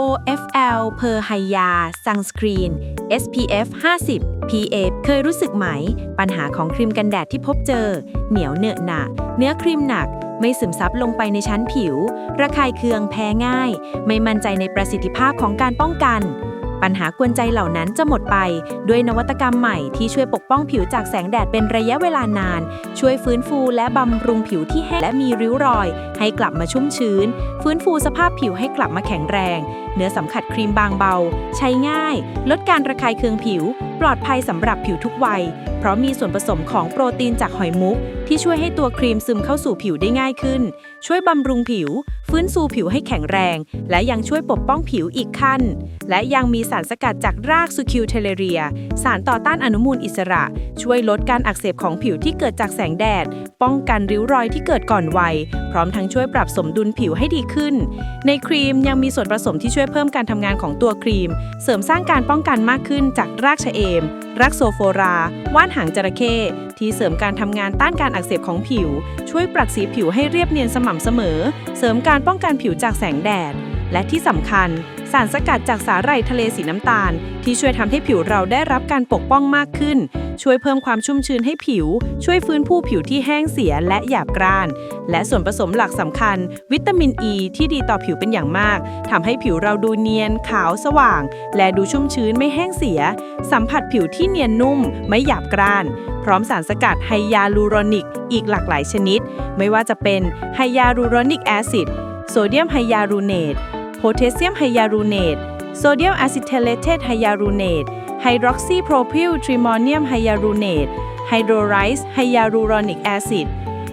OFL เพอร์ไฮยาซังสกรีน SPF 50 PA เคยรู้สึกไหม ปัญหาของครีมกันแดดที่พบเจอ เหนียวเหนอะหนะเนื้อครีมหนัก ไม่ซึมซับลงไปในชั้นผิว ระคายเคืองแพ้ง่าย ไม่มั่นใจในประสิทธิภาพของการป้องกัน ปัญหากวนใจเหล่านั้นจะหมดไป ด้วยนวัตกรรมใหม่ที่ช่วยปกป้องผิวจากแสงแดดเป็นระยะเวลานาน ช่วยฟื้นฟูและบำรุงผิวที่แห้งและมีริ้วรอย ให้กลับมาชุ่มชื้น ฟื้นฟูสภาพผิวให้กลับมาแข็งแรงเนื้อสัมผัสครีมบางเบา ใช้ง่าย ลดการระคายเคืองผิว ปลอดภัยสำหรับผิวทุกวัย เพราะมีส่วนผสมของโปรตีนจากหอยมุก ที่ช่วยให้ตัวครีมซึมเข้าสู่ผิวได้ง่ายขึ้น ช่วยบำรุงผิว ฟื้นฟูผิวให้แข็งแรง และยังช่วยปกป้องผิวอีกขั้น และยังมีสารสกัดจากรากซูคิวเทเลเรีย สารต่อต้านอนุมูลอิสระ ช่วยลดการอักเสบของผิวที่เกิดจากแสงแดด ป้องกันริ้วรอยที่เกิดก่อนวัย พร้อมทั้งช่วยปรับสมดุลผิวให้ดีขึ้น ในครีมยังมีส่วนผสมที่ช่วยช่วยเพิ่มการทำงานของตัวครีม เสริมสร้างการป้องกันมากขึ้นจากรากชะเอม รักโซโฟรา ว่านหางจระเข้ที่เสริมการทำงานต้านการอักเสบของผิว ช่วยปรับสีผิวให้เรียบเนียนสม่ำเสมอ เสริมการป้องกันผิวจากแสงแดด และที่สำคัญ สารสกัดจากสาหร่ายทะเลสีน้ำตาล ที่ช่วยทำให้ผิวเราได้รับการปกป้องมากขึ้น ช่วยเพิ่มความชุ่มชื้นให้ผิว ช่วยฟื้นผู้ผิวที่แห้งเสียและหยาบกร้าน และส่วนผสมหลักสำคัญ วิตามินอ e ีที่ดีต่อผิวเป็นอย่างมากทำให้ผิวเราดูเนียน ขาวสว่าง และดูชุ่มชื้นไม่แห้งเสีย สัมผัสผิวที่เนียนนุ่ม ไม่หยาบกร้าน พร้อมสารสกัดไฮยาลูโรนิก อีกหลากหลายชนิด ไม่ว่าจะเป็นไฮยาลูโรนิกแอซิดโซเดียมไฮยาลูเนต โพแทสเซียมไฮยาลูเนตโซเดียมอะซิเทเลเตไฮยาลูเนตไฮดรอกซีโพรพิลทริมอเนียมไฮยาลูเนตไฮโดรไรซ์ไฮยาลูรอนิกแอซิด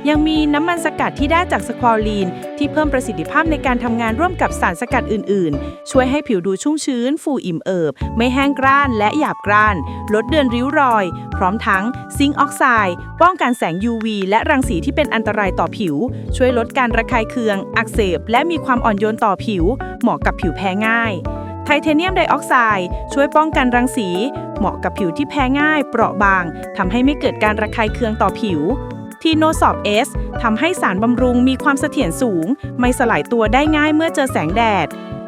ยังมีน้ำมันสกัดที่ได้จากสควอลีน ที่เพิ่มประสิทธิภาพในการทำงานร่วมกับสารสกัดอื่น ๆ ช่วยให้ผิวดูชุ่มชื้น ฟูอิ่มเอิบ ไม่แห้งกร้านและหยาบกร้าน ลดเดือนริ้วรอย พร้อมทั้งซิงค์ออกไซด์ป้องกันแสง UV และรังสีที่เป็นอันตรายต่อผิว ช่วยลดการระคายเคือง อักเสบ และมีความอ่อนโยนต่อผิว เหมาะกับผิวแพ้ง่ายไทเทเนียมไดออกไซด์ช่วยป้องกันรังสี เหมาะกับผิวที่แพ้ง่าย เปราะบางทำให้ไม่เกิดการระคายเคืองต่อผิว ทีโนสอบเอสทำให้สารบำรุงมีความเสถียรสูง ไม่สลายตัวได้ง่ายเมื่อเจอแสงแดด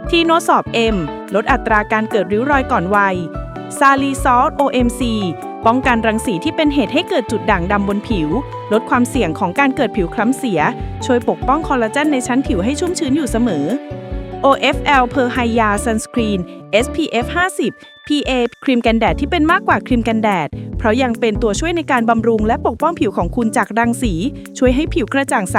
ทีโนสอบเอ็มลดอัตราการเกิดริ้วรอยก่อนวัยซาลีซอล OMC ป้องกันรังสีที่เป็นเหตุให้เกิดจุดด่างดำบนผิว ลดความเสี่ยงของการเกิดผิวคล้ำเสีย ช่วยปกป้องคอลลาเจนในชั้นผิวให้ชุ่มชื้นอยู่เสมอ OFL perhya sunscreen SPF 50 PA ครีมกันแดดที่เป็นมากกว่าครีมกันแดด เพราะยังเป็นตัวช่วยในการบำรุงและปกป้องผิวของคุณจากรังสี ช่วยให้ผิวกระจ่างใส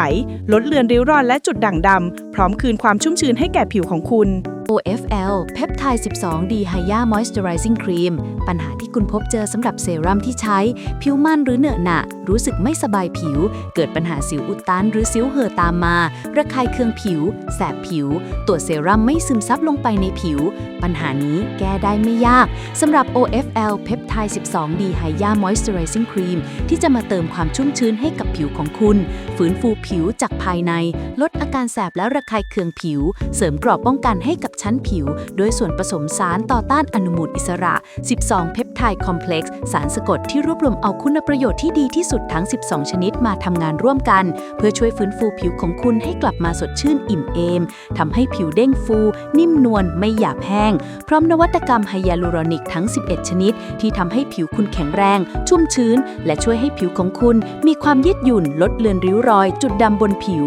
ลดเลือนริ้วรอยและจุดด่างดำ พร้อมคืนความชุ่มชื้นให้แก่ผิวของคุณ OFL เพปไทด์12 d h y a Moisturizing Cream ปัญหาที่คุณพบเจอสำหรับเซรั่มที่ใช้ ผิวมันหรือเหนอะหนะ รู้สึกไม่สบายผิว เกิดปัญหาสิวอุดตันหรือสิวเห่อตามมา ระคายเคืองผิว แสบผิว ตัวเซรั่มไม่ซึมซับลงไปในผิว ปัญหานี้แก้ได้ไม่ยากสำหรับ OFL เพปไทด์12 d h y a Moisturizing Cream ที่จะมาเติมความชุ่มชื้นให้กับผิวของคุณ ฟื้นฟูผิวจากภายใน ลดอาการแสบและระคายเคืองผิว เสริมกรอบป้องกันให้กับชั้นผิวโดยส่วนผสมสารต่อต้านอนุมูลอิสระ 12 เพปไทด์คอมเพล็กซ์ สารสะกดที่รวบรวมเอาคุณประโยชน์ที่ดีที่สุดทั้ง 12 ชนิดมาทำงานร่วมกัน เพื่อช่วยฟื้นฟูผิวของคุณให้กลับมาสดชื่นอิ่มเอมทำให้ผิวเด้งฟู นิ่มนวลไม่หยาบแห้ง พร้อมนวัตกรรมไฮยาลูรอนิกทั้ง 11 ชนิด ที่ทำให้ผิวคุณแข็งแรง ชุ่มชื้น และช่วยให้ผิวของคุณ มีความยืดหยุ่นลดเลือนริ้วรอย จุดดำบนผิว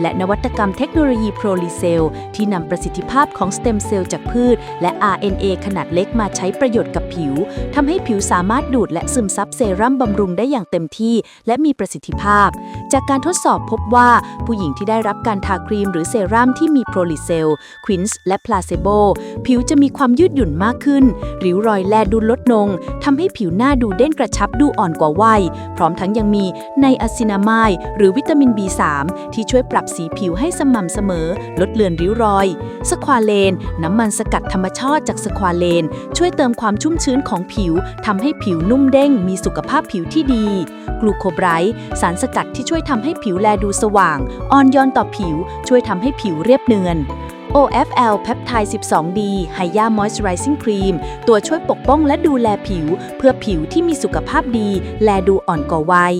และนวัตกรรมเทคโนโลยีโปรลีเซลที่นำประสิทธิภาพของสเต็มเซลล์จากพืช และ RNA ขนาดเล็กมาใช้ประโยชน์กับผิวทำให้ผิวสามารถดูดและซึมซับเซรั่มบำรุงได้อย่างเต็มที่ และมีประสิทธิภาพ จากการทดสอบพบว่าผู้หญิงที่ได้รับการทาครีมหรือเซรั่มที่มีโปรลีเซลควินส์และพลาเซโบผิวจะมีความยืดหยุ่นมากขึ้น ริ้วรอยแลดูลดลงทำให้ผิวหน้าดูเด้งกระชับดูอ่อนกว่าวัย พร้อมทั้งยังมีไนอะซินามายหรือวิตามิน B3 ที่ช่วยปรับสีผิวให้สม่ำเสมอ ลดเลือนริ้วรอย สควาเลน น้ำมันสกัดธรรมชาติจากสควาเลน ช่วยเติมความชุ่มชื้นของผิวทำให้ผิวนุ่มเด้ง มีสุขภาพผิวที่ดี กลูโคไบรท์สารสกัดที่ช่วยทำให้ผิวแลดูสว่าง อ่อนโยนต่อผิว ช่วยทำให้ผิวเรียบเนียน OFL เพปไทด์ 12D h y a Moisturizing Cream ตัวช่วยปกป้องและดูแลผิว เพื่อผิวที่มีสุขภาพดี แลดูอ่อนกว่าวัย